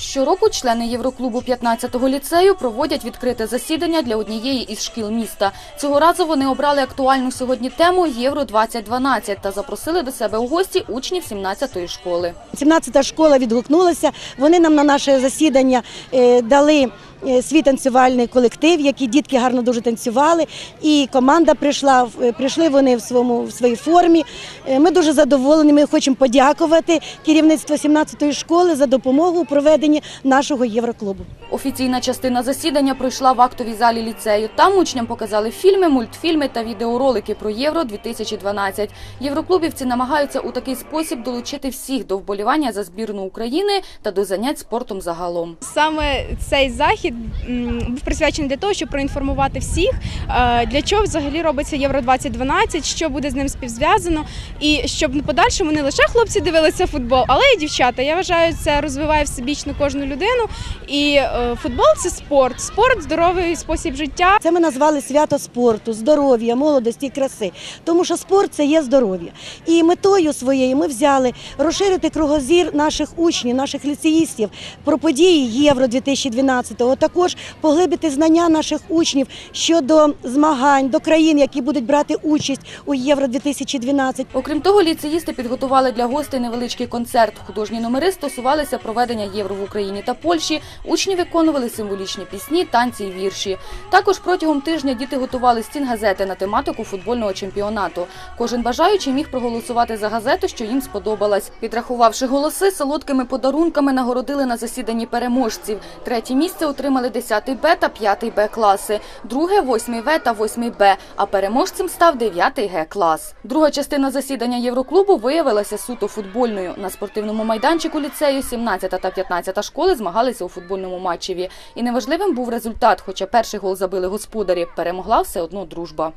Щороку члени Євроклубу 15-го ліцею проводять відкрите засідання для однієї із шкіл міста. Цього разу вони обрали актуальну сьогодні тему Євро 2012 та запросили до себе у гості учнів 17-ї школи. 17-та школа відгукнулася. Вони нам на наше засідання е, дали свій танцювальний колектив, які дітки гарно дуже танцювали. І команда прийшла в- е, прийшли вони в своєму в своїй формі. Е, Ми дуже задоволені. Ми хочемо подякувати керівництву 17-ї школи за допомогу у проведенні нашого євроклубу. Офіційна частина засідання пройшла в актовій залі ліцею. Там учням показали фільми, мультфільми та відеоролики про Євро 2012. Євроклубівці намагаються у такий спосіб долучити всіх до вболівання за збірну України та до занять спортом загалом. Саме цей захід м, був присвячений для того, щоб проінформувати всіх, е, для чого взагалі робиться Євро 2012, що буде з ним співзв'язано, і щоб в подальшому не лише хлопці дивилися футбол, але й дівчата. Я вважаю, це розвиває всебічно кожну людину. І е, футбол це спорт, спорт здоровий спосіб життя. Це ми назвали свято спорту, здоров'я, молодості і краси. Тому що спорт це є здоров'я. І метою своєю ми взяли розширити кругозір наших учнів, наших ліцеїстів про події Євро 2012 Також поглибити знання наших учнів щодо змагань до країн, які будуть брати участь у Євро 2012 Окрім того, ліцеїсти підготували для гостей невеличкий концерт. Художні номери стосувалися проведення євро в Україні та Польщі. Учні виконували символічні пісні, танці і вірші. Також протягом тижня діти готували стін газети на тематику футбольного чемпіонату. Кожен бажаючий міг проголосувати за газету, що їм сподобалась. Підрахувавши голоси, солодкими подарунками нагородили на засіданні переможців. Третє місце отримали 10 Б та 5 Б класи, друге 8 В та 8 Б, а переможцем став 9 Г клас. Друга частина засідання Євроклубу виявилася суто футбольною. На спортивному майданчику ліцею 17 та 15 школи змагалися у футбольному матчеві. І неважливим був результат, хоча перший гол забили господарі, перемогла все одно дружба.